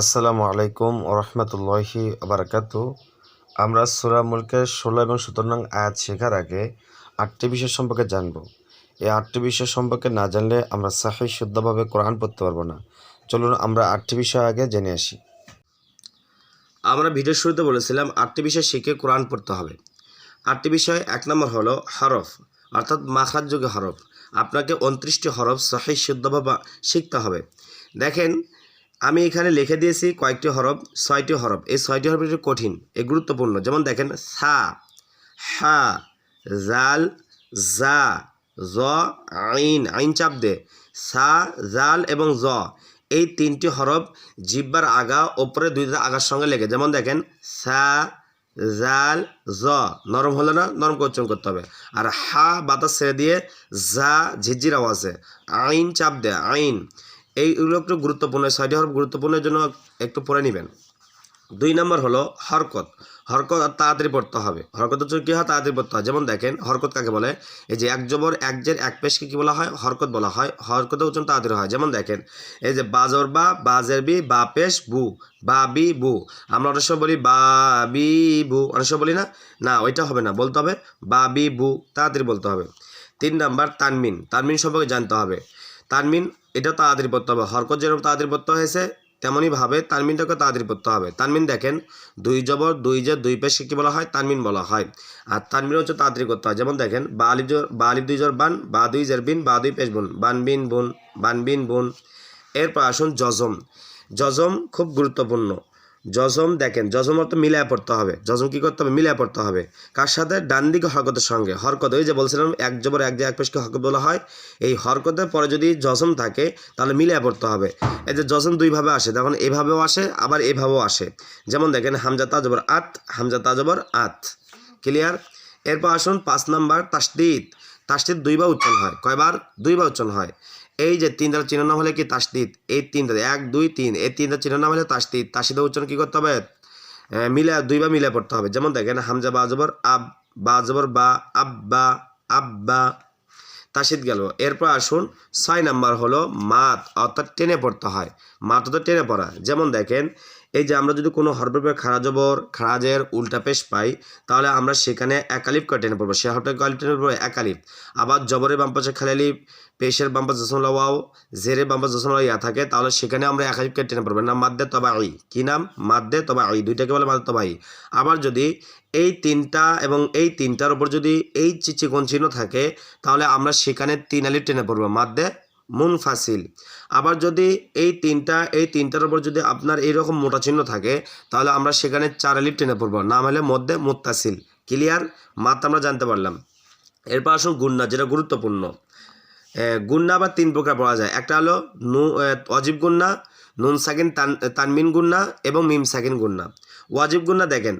আসসালামু আলাইকুম ওরহমতুল্লাহি আবরাকাতু আমরা সুরা মুলকের ষোলো এবং সতেরো নং আয়াত শেখার আগে আটটি বিষয় সম্পর্কে জানব। এই আটটি বিষয় সম্পর্কে না জানলে আমরা সাহি শুদ্ধভাবে কোরআন পড়তে পারব না। চলুন আমরা আটটি বিষয় আগে জেনে আসি। আমরা ভিডিও শুরুতে বলেছিলাম আটটি বিষয় শিখে কোরআন পড়তে হবে। আটটি বিষয়, এক নম্বর হলো হরফ, অর্থাৎ মাখারযোগ্য হরফ। আপনাকে উনত্রিশটি হরফ সহি শুদ্ধভাবে শিখতে হবে। দেখেন আমি এখানে লিখে দিয়েছি কয়েকটি হরফ, ছয়টি হরফ। এই ছয়টি হরফ একটু কঠিন, এ গুরুত্বপূর্ণ। যেমন দেখেন, সা, হা, জাল, জা, জ, আইন আইন চাপ দে। সা, জাল এবং জ, এই তিনটি হরফ জিব্বার আগা ওপরে দুই আগার সঙ্গে লেগে। যেমন দেখেন, সা, জাল, জ, নরম হলে না, নরম উচ্চারণ করতে হবে। আর হা বাতাস ছেড়ে দিয়ে জা ঝিঝির আওয়াজে। আইন চাপ দে, আইন। এইগুলো একটু গুরুত্বপূর্ণ ছয়টি হরফ গুরুত্বপূর্ণের জন্য একটু পড়ে নেবেন। দুই নম্বর হলো হরকত। হরকত তাড়াতাড়ি পড়তে হবে। হরকত হচ্ছে কী হয়? তাড়াতাড়ি পড়তে হয়। যেমন দেখেন, হরকত কাকে বলে? এই যে এক জবর, এক জের, এক পেশকে কী বলা হয়? হরকত বলা হয়। হরকতের উচ্চারণ তাড়াতাড়ি হয়। যেমন দেখেন, এই যে বাজর বা বাজের বি, বা পেশ, বু। বা বি, বু। আমরা অনেক সময় বলি বা বি, বু। অনেক সময় বলি না? না, ওইটা হবে না। বলতে হবে বা বি, বু। তাড়াতাড়ি বলতে হবে। তিন নাম্বার তানমিন। তানমিন সম্পর্কে জানতে হবে। তানমিন এটা তাড়াতাড়ি পড়তে হবে। হরকত যেরকম তাড়াতাড়ি পড়তে হয়েছে তেমনইভাবে তানমিনটাকে তাড়াতাড়ি পড়তে হবে। তানমিন দেখেন, দুই জবর, দুই যে দুই পেশকে কী বলা হয়? তানমিন বলা হয়। আর তানমিন হচ্ছে তাড়াতাড়ি করতে হয়। যেমন দেখেন, বা আলিফ জোর, বা আলিফ দুই জোর বান, বা দুই জের বিন, বা দুই পেশ বুন বান বিন বুন, বান বিন বুন। এরপর আসুন জজম। জজম খুব গুরুত্বপূর্ণ। জজম দেখেন, যজম অর্থ মিলায় পড়তে হবে। যজম কী করতে হবে? মিলায় পড়তে হবে। কার সাথে? ডান দিকে হরকতের সঙ্গে। হরকত, ওই যে বলছিলাম, এক জবর, এক যে এক পেশকে হরকত বলা হয়। এই হরকতের পরে যদি যজম থাকে, তাহলে মিলায় পড়তে হবে। এই যে যজম দুইভাবে আসে তখন এভাবেও আসে, আবার এভাবেও আসে। যেমন দেখেন, হামজা তাজবর আত, হামজা তাজবর আত। ক্লিয়ার এরপর আসুন, পাঁচ নাম্বার তাসদিদ। তাসদিদ দুইবার উচ্চারণ হয়। কয়বার? দুইবার উচ্চারণ হয়। এই যে তিনটা চিহ্ন নাম হলে কি তাসদিদ? এই তিনটা এক, দুই, তিন। এই তিনটা চিহ্ন নাম হলে তাসদিদ। তাসদিদের উচ্চারণ কী করতে হবে? মিলে দুইবার মিলে পড়তে হবে। যেমন দেখেন, হামজা, বা বাজবর আব, বা বাজবর বা আব্বা আব্বা তাসিদ গেল। এরপর আসুন, ছয় নাম্বার হলো মাত, অর্থাৎ টেনে পড়তে হয়। মাত অর্থাৎ টেনে পড়া। যেমন দেখেন এই যে আমরা যদি কোনো হরফের জবর খারাজের উল্টা পেশ পাই, তাহলে আমরা সেখানে একালিপ টেনে পড়ব। সে হরফটা কালিপ টেনে পড়ব একালিপ। আবার জবরের বাম পাশে খালিলিপ পেশের বাম পাশে জসমলা ওয়াও জেরের বাম পাশে জসমলা ইয়া থাকে, তাহলে সেখানে আমরা একালিপকে টেনে পড়ব। না মাদ্দে তবা আই কি নাম? মাদ্দে তবা আই দুইটাকে বলে মাদ্দে তবা আই আবার যদি এই তিনটা এবং এই তিনটার উপর যদি এই চি- চিকন চিহ্ন থাকে, তাহলে আমরা সেখানে তিন আলিপ টেনে পড়ব। মাদ্দে মুনফাসিল। আবার যদি এই তিনটা, এই তিনটার উপর যদি আপনার এইরকম মোটা চিহ্ন থাকে, তাহলে আমরা সেখানে চার আলিপ টেনে পড়ব। নাম হলে মধ্যে মুত্তাসিল। ক্লিয়ার? মাত আমরা জানতে পারলাম। এরপর আসুন গুন্না, যেটা গুরুত্বপূর্ণ। গুন্না আবার তিন প্রকার পাওয়া যায়। একটা হলো নু অজীব গুন্না, নুন সাকিন তান, তানমিন গুন্না এবং মিম সাকিন গুন্না। ওয়াজিব গুন্না দেখেন,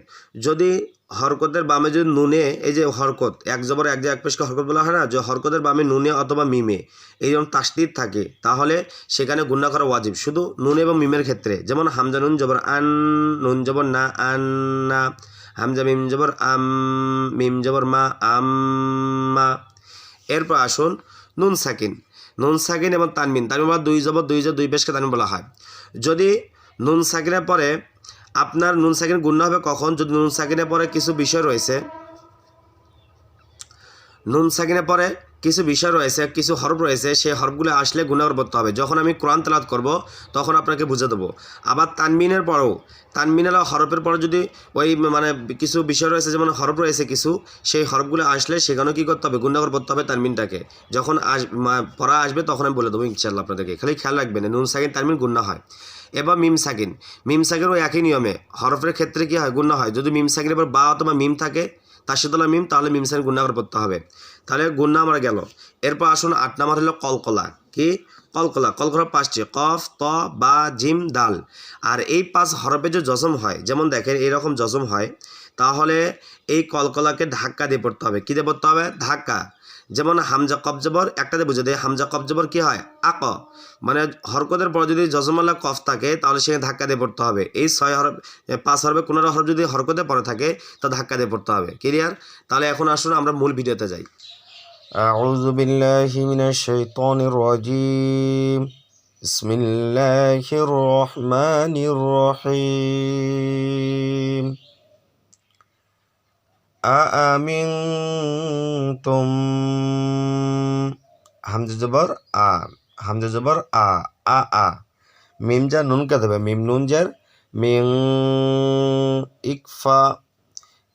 যদি হরকতের বামে যদি নুনে, এই যে হরকত, এক জবর এক যে এক পেশকে হরকত বলা হয় না, যে হরকতের বামে নুনে অথবা মিমে এইরকম তাসদিদ থাকে, তাহলে সেখানে গুন্না করা ওয়াজিব। শুধু নুন এবং মিমের ক্ষেত্রে, যেমন হামজা নুন জবর আন, নুন জবর না, আন, না, হামজা মিম জবর আম, মিম জবর মা আম্মা এরপর আসুন নুন সাকিন নুন সাকিন এবং তানমিন তানমিন বা দুই জবর দুই জবর দুই পেশকে তানমিন বলা হয়। যদি নুন সাকিনের পরে আপনার নুন সাকিন গুণ্য হবে কখন? যদি নুন সাকিনের পরে কিছু বিষয় রয়েছে, নুন সাকিনের পরে কিছু বিষয় রয়েছে, কিছু হরফ রয়েছে, সেই হরফগুলো আসলে গুণাগর পড়তে হবে। যখন আমি কোরআন তেলাত করব, তখন আপনাকে বুঝে দেবো। আবার তানমিনের পরেও, তানমিন তানমিনের হরফের পরে যদি ওই মানে কিছু বিষয় রয়েছে, যেমন হরফ রয়েছে কিছু, সেই হরফগুলো আসলে সেখানেও কী করতে হবে? গুণাগর পড়তে হবে তানমিনটাকে। যখন আস পড়া আসবে, তখন আমি বলে দেবো ইনশাল্লাহ আপনাদেরকে। খালি খেয়াল রাখবেন, নুন সাকিন, তানমিন গুণা হয়। এবার মিম সাকিন। মিম সাকিনও একই নিয়মে। হরফের ক্ষেত্রে কি হয়? গুণা হয়। যদি মিম সাকিনের পর বা অথবা মিম থাকে, তার সাথে হলো মিম, তাহলে মিম সাকিন গুণা করে পড়তে হবে। তাহলে গুণা আমরা গেল। এরপর আসুন আট নাম্বার হলো কলকলা। কি? কলকলা। কলকলা পাঁচটি কফ, ত, বা, জিম, দাল। আর এই পাঁচ হরফে যে জজম হয়, যেমন দেখেন এইরকম জজম হয়, তাহলে এই কলকলাকে ধাক্কা দিয়ে পড়তে হবে। কী দিয়ে পড়তে হবে? ধাক্কা। যেমন হামজা কবজবর একটাতে বুঝে দেয় হামজা কবজবর কি হয় আক মানে হরকতের পর যদি জজমাল্লা কফ থাকে তাহলে সেখানে ধাক্কা দিয়ে পড়তে হবে এই ছয় হরফ এ, পাঁচ হরফে কোনো হরফ যদি হরকতে পরে থাকে তা ধাক্কা দিয়ে পড়তে হবে ক্লিয়ার তাহলে এখন আসুন আমরা মূল ভিডিওতে যাই أعوذ بالله من الشيطان الرجيم بسم الله الرحمن الرحيم أأمنتم হামজা জবর আ হামজা জবর আ আ আ মিম যা নুন কে দেবে মিম নুন যার মিং ইকফা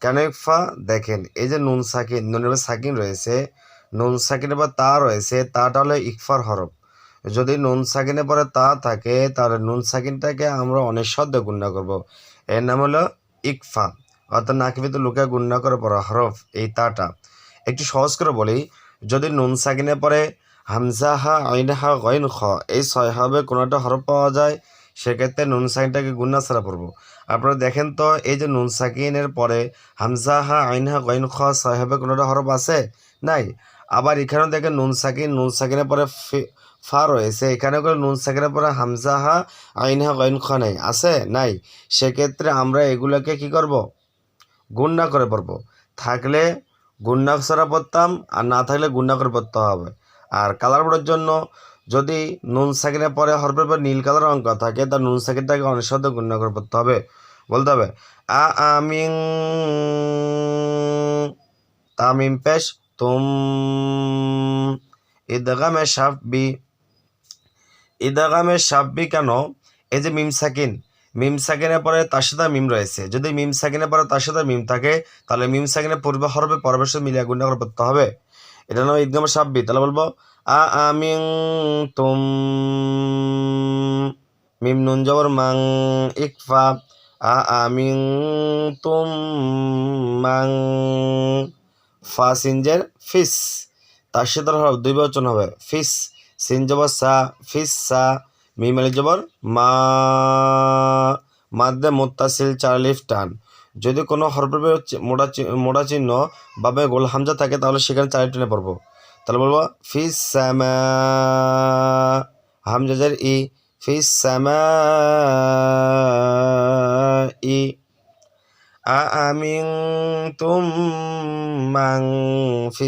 কেন ইকফা দেখেন এই যে নুন সাকিন নুনের এবার সাকিন রয়েছে নুন সাকিনের পর তা রয়েছে তাটা হলো ইকফার হরফ যদি নুন সাকিনের পরে তা থাকে তাহলে নুন সাকিনটাকে আমরা অনেক শব্দে গুণনা করব এর নাম হলো ইকফা অর্থাৎ নাকিবিত লোকে গুণনা করে পড়া হরফ, এই তাটা। একটু সহজ করে বলি, যদি নুন সাকিনের পরে হামজা হা আইন হা গইন খ, এই ছয় হবে কোনো একটা হরফ পাওয়া যায়, সেক্ষেত্রে নুন সাকিনটাকে গুন্না ছাড়া পড়ব। আপনারা দেখেন তো, এই যে নুন সাকিনের পরে হামজা হা আইন হা গইন খ ছয় হবে কোনো একটা হরফ আছে? নাই। আবার এখানেও দেখেন নুন সাকিন, নুন সাকিনের পরে ফি- রয়েছে এখানে করে নুন সাকিনের পরে হামজা হা আইন হা গইন খ নাই, আছে? নাই। সেক্ষেত্রে আমরা এগুলোকে কি করব? গুন্না করে পড়ব। থাকলে গুন্না ছাড়া পড়তাম, আর না থাকলে গুন্না করে পড়তে হবে। আর কালার বোর্ডের জন্য যদি নুন সাকিনের পরে হরফের পর নীল কালার অঙ্ক থাকে, তা নুন সাকিনটাকে অনেক সাথে গুন্না করে পড়তে হবে। বলতে হবে, আ আমিং তামিম পেশ, তুম, ইদগামে সাব্বি ইদগামে সাব্বি কেন? এই যে মিম সাকিন মিম সাকিনের পরে তার সাথে মিম রয়েছে। যদি মিম সাকিনের পরে তার সাথে মিম থাকে, তাহলে মিম সাকিনের পূর্বে হরবে পরবেশ মিলিয়ে গুণা করে পড়তে হবে। এটা নাম ইদগামে সাব্বি। তাহলে বলব, আ আমিং তুম, মিম নুন জবর মাং, ইকফা, আ আমিং তুম, মাং, ফা সিনজের ফিস। তার সাথে দুই বচন হবে, ফিস, সিন জবর সা, ফিস, সা মিম আলি জবর মা মাদ্দে মোত্তাসিল চার লিফ টান যদি কোনো হরফের মোড়া চি- মোড়া চিহ্ন বাবে গোল হামজা থাকে তাহলে সেখানে চার টেনে পড়বো তাহলে বলবো ফিস সামা হামজাজের ই ফিস সামা ই أأمنتم من في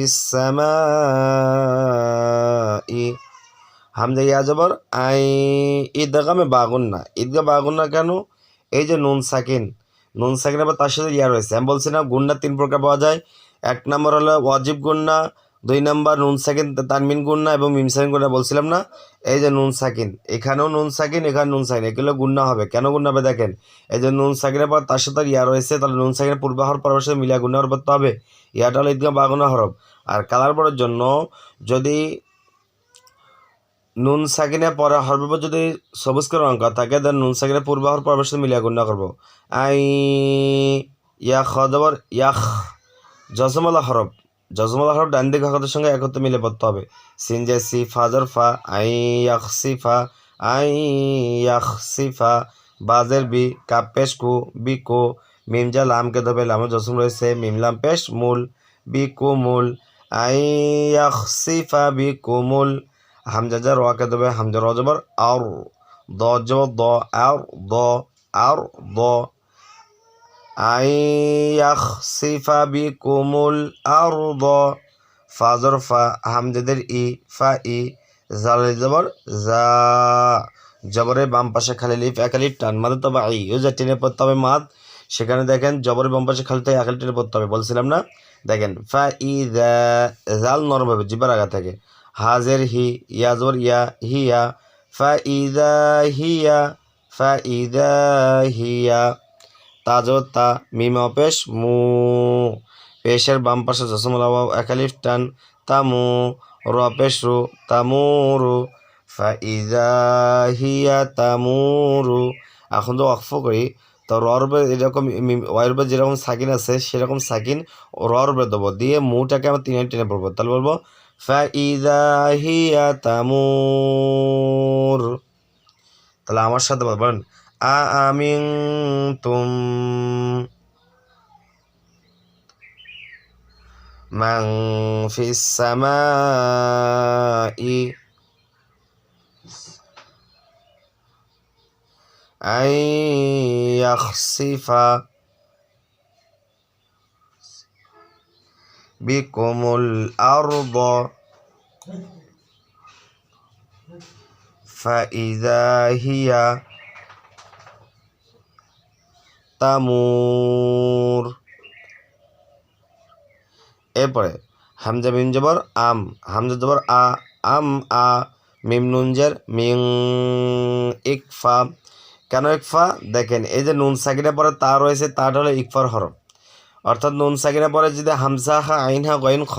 السماء হামজা ইয়া জবর, আই ঈদগামে বাগুন্না। ঈদগা বাগুন্না কেন? এই যে নুন সাকিন। নুন সাকিন আবার তার সাথে ইয়া রয়েছে। আমি বলছিলাম গুন্না তিন প্রকার পাওয়া যায়। এক নম্বর হলো ওয়াজিব গুন্না, দুই নম্বর নুন সাকিন, তানমিন গুন্না এবং মিম সাকিন গুন্না বলছিলাম না। এই যে নুন সাকিন, এখানেও নুন সাকিন, এখানে নুন সাকিন। এগুলো গুন্না হবে। কেন গুন্না হবে দেখেন? এই যে নুন সাকিনের পর তার সাথে ইয়া রয়েছে, তাহলে নুন সাকিনের পূর্বাহর পরবের সাথে মিলিয়া গুন্না করতে হবে। ইয়াটা হলো ঈদগাহ বাগুনা হরফ। আর কালার পরের জন্য যদি নুন সাকিনের পরে পর যদি সবুজ করে অঙ্ক থাকে দেন নুন সাকিনের পূর্বাহর পরবের সাথে মিলিয়া গুন্না করব। আই ইয়া খবর ইয়াখ জজমালা হরফ জজমালা হরফ ডান দিক হরফের সঙ্গে একত্রে মিলে পড়তে হবে। সিনজে সি ফাজর ফা, আই ইয়াখ সিফা আই ইয়াখ সিফা বাজের বি কাপ পেশ কু, বি কো, মিম যা লামকে ধবে, লামে জসম রয়েছে, মিম লাম পেশ, মূল, বি কু মূল, আই ইয়াখ সিফা বি কুমুল হামজা যা দেবে হামজা রজবর আর, দ জবর দ আর দ আর, দ। আই ইয়াখসিফা বিকুমুল আরদ। ফাজর ফা, হামজাদের ই, ফা, ই, জাল, জবর, জা। জবরের বাম পাশে খালি লিফ একালিফ টান, মাদে, তবে আই যা টেনে পড়তে হবে মাদ, সেখানে দেখেন জবরের বাম পাশে খালি তো একালি টেনে পড়তে হবে, বলছিলাম না? দেখেন, ফা, ই দা জাল নরম হবে জিবার আগা থেকে। হাজের হি ইয়া জবর ইয়া হিয়া ফা ইদা হিয়া ফা ইদা হিয়া তাজো তা, মিমা, পেশ, মু। পেশের বাম পাশে জসমুল আবাব একালিফ টান তামু র, পেশ, রু তামুরু ফাইজা হিয়া তামুরু এখন তো অক্ফ করি। তো ররবে এরকম ওয়ারবে যেরকম সাকিন আছে, সেরকম সাকিন ররবে দেবো। দিয়ে মুটাকে আমরা তিনে টেনে পড়ব। তাহলে বলব ফাইজা হিয়া তামুর তাহলে আমার সাথে বলবেন أأمنتم من في السماء أن يخسف بكم الأرض فإذا هي তামুর এরপরে হামজা মিম জবর আম হামজা জবর আ আম আ মিম নুনজের মিং ইকফা কেন ইকফা দেখেন এই যে নুন সাকিনের পরে তা রয়েছে তাটা হলো ইকফার হরফ অর্থাৎ নুন সাকিনের পরে যদি হামজা হা আইন হা গইন খ,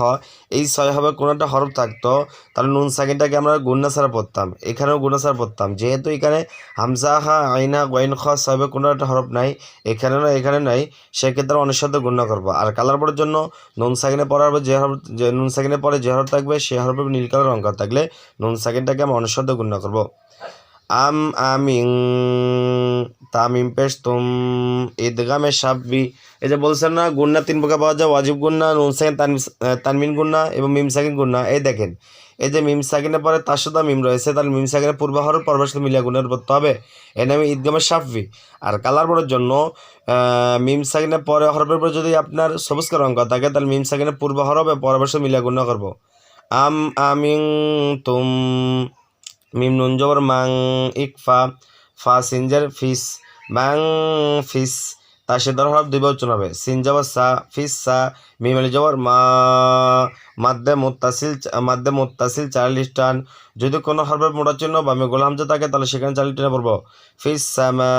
এই ছয় হবে কোনো একটা হরফ থাকতো, তাহলে নুন সাকিনটাকে আমরা গুন্না ছাড়া পড়তাম। এখানেও গুন্না ছাড়া পড়তাম। যেহেতু এখানে হামজা হা আইন হা গইন খ ছয় কোনো একটা হরফ নাই, এখানে না এখানে নাই সেক্ষেত্রে অনিঃশব্দ গুণ্য করব। আর কালার পরের জন্য নুন সাকিনে পর যে হরফ, যে নুন সাকিনে পরে যে হরফ থাকবে, সে হরফে নীল কালার অঙ্ক থাকলে নুন সাকিনটাকে আমরা অনিঃশব্দ গুণ্য করব। আম আমিং, তামিম পেশ তুম, ঈদগামে সাব্বি এই যে বলছেন না, গুন্না তিন প্রকার পাওয়া যায়, ওয়াজিব গুন্না, নুন সাকিন তানমিন গুন্না এবং মিম সাকিন গুন্না। এই দেখেন, এই যে মিম সাকিনের পরে তার সাথে মিম রয়েছে, তাহলে মিম সাকিনের পূর্ব হরফ পর্বের সাথে মিলিয়া গুণের পড়তে হবে। এর নামে ঈদগামে সাফি আর কালার পরের জন্য মিম সাকিনের পরে হরফের পরে যদি আপনার সবুজ কালার অঙ্ক থাকে, তাহলে মিম সাকিনের পূর্ব হবে পর্বের সাথে মিলিয়া গুণ করব। আম আমিং তুম, মিম নুন মাং, ইকফা, ফা সিনজার ফিস, মাং ফিস তার সে ধর হরফ দুই বচন হবে সিন জবর সা, ফিস সা মিম আলি জবর, মা, মাদ্দে মোত্তাসিল মাদ্দে মোত্তাসিল চার্লিশ টান যদি কোনো হরফের মোটা চিহ্ন বা মেঘুল হামজা থাকে, তাহলে সেখানে চার্লি টেনে পড়ব। ফিস সামা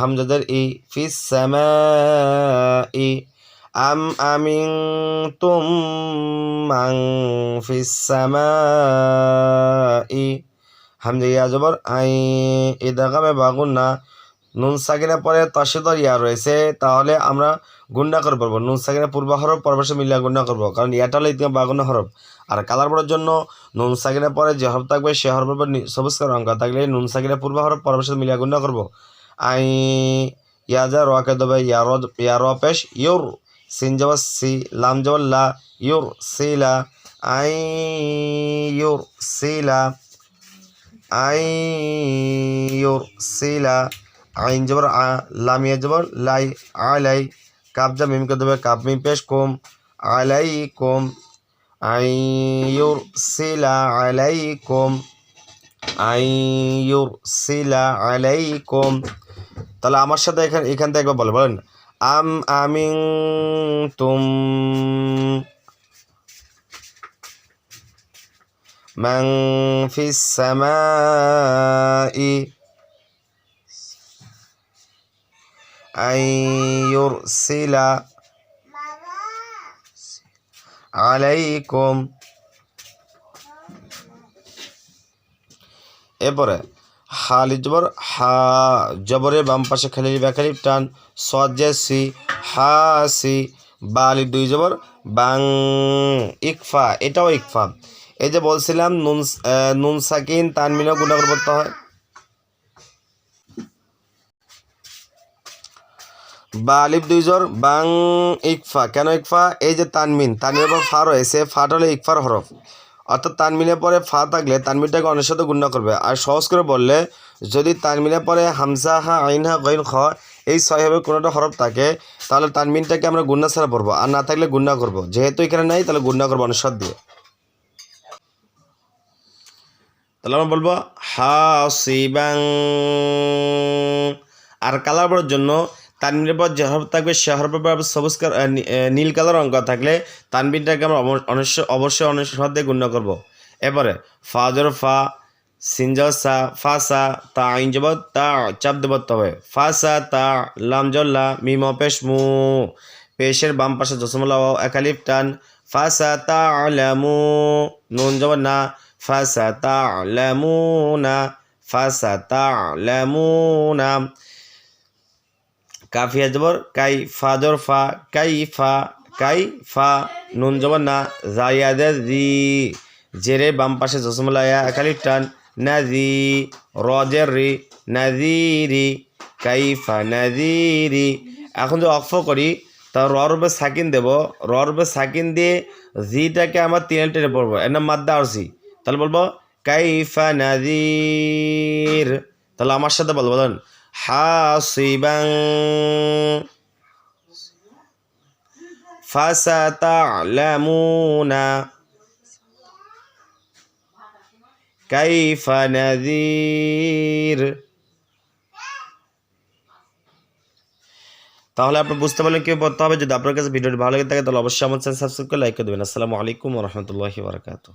হামজাদের ই, ফিস সামা ই। আম আমিং তুম মাং, ফিস সামা ই। হামজা ইয়া জবর আই ইদাগামে বাগুন না। নুন সাকিনের পরে তসিদর ইয়া রয়েছে, তাহলে আমরা গুন্ডা করে পড়ব। নুন সাকিনের পূর্ব হরফ পরবেশে মিলিয়ে গুন্ডা করব, কারণ ইয়াটা হলো ইতিহাস বাগুন হরফ। আর কালার পড়ার জন্য নুন সাকিনের পরে যে হরফ থাকবে, সে হরফের পর নি- সবুজ কালার অঙ্ক থাকলে নুন সাকিনের পূর্ব হরফ পরবেশে মিলিয়ে গুন্ডা করব। আই ইয়া ইয়াজা রোয়াকে দেবে ইয়ার ইয়ার পেশ, ইউর। সিন জবর সি, লাম জবর লা, ইউর। সিলা আই ইউর। সিলা আই ইউর। সিলা আইন জবর আ লামিয়া জবর লাই আলাই কাপ যা মিমকে দেবে কাপ মিম পেশ কম আলাই কম আই ইউর সিলা আলাই কম আই ইউর সিলা আলাই কম তাহলে আমার সাথে এখানে এখান থেকে একবার বলে বলেন আম আমিং তুম من في السماء আইয়ুরসিলা আলাইকুম এরপরে, হালি জবর, হা জবরের বাম পাশে খালি বেকারি টান সজেসি হাসি বালি দুই জবর, বাং, ইকফা, এটাও ইকফা। এই যে বলছিলাম নুন নুন সাকিন, তানমিনও গুণাগর হয়। বা আলিফ দুই বাং ইকফা। কেন ইকফা? এই যে তানমিন, তানমিনের পর ফা রয়েছে ফাটা হলো ইকফার হরফ। অর্থাৎ তানমিনের পরে ফা থাকলে তানমিনটাকে অনেক সাথে গুণা করবে। আর সহজ করে বললে, যদি তানমিনের পরে হামজা, হা, আইন, হা, গইন, খ এই ছয় হবে কোনোটা হরফ থাকে, তাহলে তানমিনটাকে আমরা গুন্না ছাড়া পড়ব। আর না থাকলে গুন্না করব। যেহেতু এখানে নাই, তাহলে গুন্না করব অনুসাদ দিয়ে। তাহলে আমরা বলব হাসিবাং আর কালার জন্য তানবিনের পর যে হরফ থাকবে সে হরফের পর সবুজ নীল কালার অঙ্ক থাকলে তানবিনটাকে আমরা অব- অবশ্যই অনুসার গুণ্য করব। এবারে ফাজর ফা সিনজর সা, ফা সা, তা আইন জব তা চাপ দেব তবে ফা সা, তা লাম জল্লা মিম পেশ মু। পেশের বাম পাশে জসমলা একালিফ টান। ফা সা, তা আলামু নুন জব না। ফা সা, তা আলামু না। ফা সা, তা আলামু না। কাফিয়া জবর, কাই ফাজর ফা, কাই ফা কাই ফা, নুন জবর, না জায়াদে জি, জেরে বাম পাশে জসমলায়া একালি টান নাজি রজের রি নাজিরি কাইফা নাজিরি এখন যদি অক্ষ করি, তা র রূপে সাকিন দেব র রূপে সাকিন দিয়ে জিটাকে আমার তিন টেনে পড়ব। এর নাম মাদ্দা আর সি তাহলে বলব কাইফা নাজির তাহলে আমার সাথে বলব, বলেন হাসিবাং ফাসাতালামুনা কাইফা নাযির তাহলে আপনি বুঝতে পারলেন কি পড়তে হবে? যদি আপনার কাছে ভিডিওটি ভালো লেগে থাকে, তাহলে অবশ্যই আমার চ্যানেল সাবস্ক্রাইব করে লাইক করে দেবেন। আসসালামু আলাইকুম রহমতুল্লাহি বারকাতুহ।